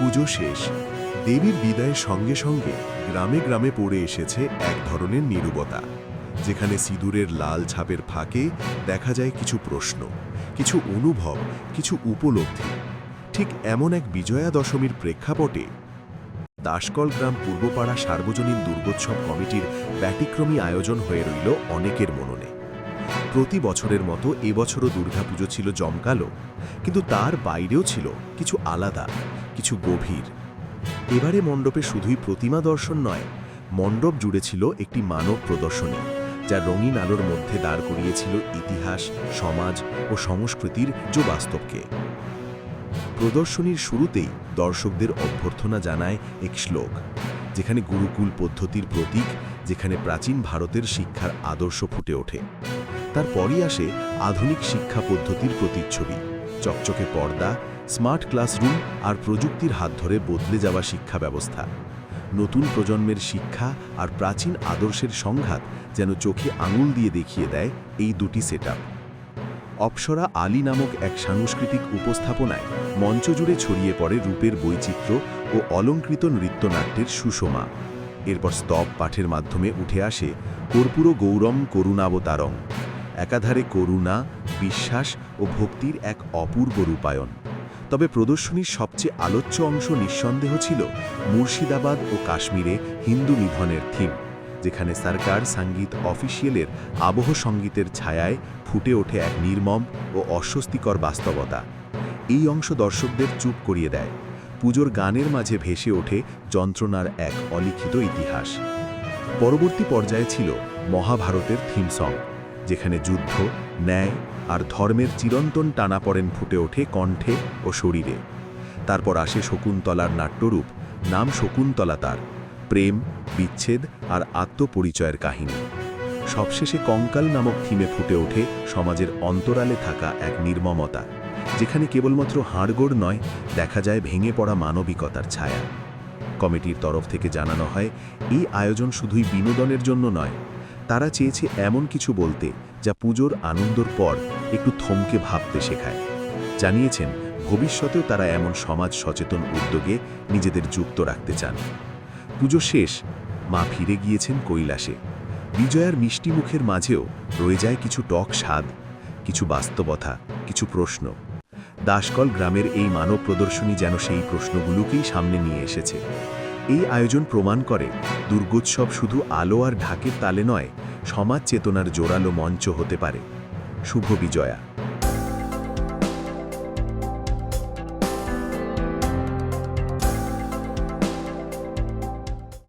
পুজো শেষ, দেবীর বিদায়ের সঙ্গে সঙ্গে গ্রামে গ্রামে পড়ে এসেছে এক ধরনের নিরবতা, যেখানে সিঁদুরের লাল ছাপের ফাঁকে দেখা যায় কিছু প্রশ্ন, কিছু অনুভব, কিছু উপলব্ধি। ঠিক এমন এক বিজয়া দশমীর প্রেক্ষাপটে দাসকল গ্রাম পূর্বপাড়া সার্বজনীন দুর্গোৎসব কমিটির ব্যতিক্রমী আয়োজন হয়ে রইল অনেকের মননে। প্রতি বছরের মতো এবছরও দুর্গাপুজো ছিল জমকালো, কিন্তু তার বাইরেও ছিল কিছু আলাদা। কিছু গভীর। এবারে মণ্ডপে শুধুই প্রতিমা দর্শন নয়, মণ্ডপ জুড়ে ছিল একটি মানব প্রদর্শনী, যা রঙিন আলোর মধ্যে দাঁড় করিয়েছিল ইতিহাস, সমাজ ও সংস্কৃতির যে বাস্তবকে প্রদর্শনীর শুরুতেই দর্শকদের অভ্যর্থনা জানায় এক শ্লোক, যেখানে গুরুকুল পদ্ধতির প্রতীক, যেখানে প্রাচীন ভারতের শিক্ষার আদর্শ ফুটে ওঠে। তারপরই আসে আধুনিক শিক্ষা পদ্ধতির প্রতিচ্ছবি, চকচকে পর্দা স্মার্ট ক্লাসরুম আর প্রযুক্তির হাত ধরে বদলে যাওয়া শিক্ষা ব্যবস্থা। নতুন প্রজন্মের শিক্ষা আর প্রাচীন আদর্শের সংঘাত যেন চোখে আঙুল দিয়ে দেখিয়ে দেয় এই দুটি সেটআপ। অপ্সরা আলী নামক এক সাংস্কৃতিক উপস্থাপনায় মঞ্চ জুড়ে ছড়িয়ে পড়ে রূপের বৈচিত্র্য ও অলঙ্কৃত নৃত্যনাট্যের সুষমা। এরপর স্তব পাঠের মাধ্যমে উঠে আসে কর্পূর গৌরম করুণাবতারং। একাধারে করুণা, বিশ্বাস ও ভক্তির এক অপূর্ব রূপায়ণ। তবে প্রদর্শনীর সবচেয়ে আলোচ্য অংশ নিঃসন্দেহ ছিল মুর্শিদাবাদ ও কাশ্মীরে হিন্দু নিধনের থিম, যেখানে সরকার সংগীত অফিসিয়ালের আবহ সঙ্গীতের ছায়ায় ফুটে ওঠে এক নির্মম ও অস্বস্তিকর বাস্তবতা। এই অংশ দর্শকদের চুপ করিয়ে দেয়। পুজোর গানের মাঝে ভেসে ওঠে যন্ত্রণার এক অলিখিত ইতিহাস। পরবর্তী পর্যায়ে ছিল মহাভারতের থিম সং, যেখানে যুদ্ধ ন্যায় আর ধর্মের চিরন্তন টানাপড়েন ফুটে ওঠে কণ্ঠে ও শরীরে। তারপর আসে শকুন্তলার নাট্যরূপ, নাম শকুন্তলা তার, প্রেম, বিচ্ছেদ আর আত্মপরিচয়ের কাহিনী। সবশেষে কঙ্কাল নামক থিমে ফুটে ওঠে সমাজের অন্তরালে থাকা এক নির্মমতা, যেখানে কেবলমাত্র হাড়গোড় নয়, দেখা যায় ভেঙে পড়া মানবিকতার ছায়া। কমিটির তরফ থেকে জানানো হয়, এই আয়োজন শুধুই বিনোদনের জন্য নয়, তারা চেয়েছে এমন কিছু বলতে যা পুজোর আনন্দর পর একটু থমকে ভাবতে শেখায়। জানিয়েছেন, ভবিষ্যতেও তারা এমন সমাজ সচেতন উদ্যোগে নিজেদের যুক্ত রাখতে চান। পুজো শেষ, মা ফিরে গিয়েছেন কৈলাসে। বিজয়ার মিষ্টি মুখের মাঝেও রয়ে যায় কিছু টক স্বাদ, কিছু বাস্তবতা, কিছু প্রশ্ন। দাসকল গ্রামের এই মানব প্রদর্শনী যেন সেই প্রশ্নগুলোকেই সামনে নিয়ে এসেছে। এই আয়োজন প্রমাণ করে, দুর্গোৎসব শুধু আলো আর ঢাকের তালে নয় সমাজ চেতনার জোরালো মঞ্চ হতে পারে। শুভ বিজয়া।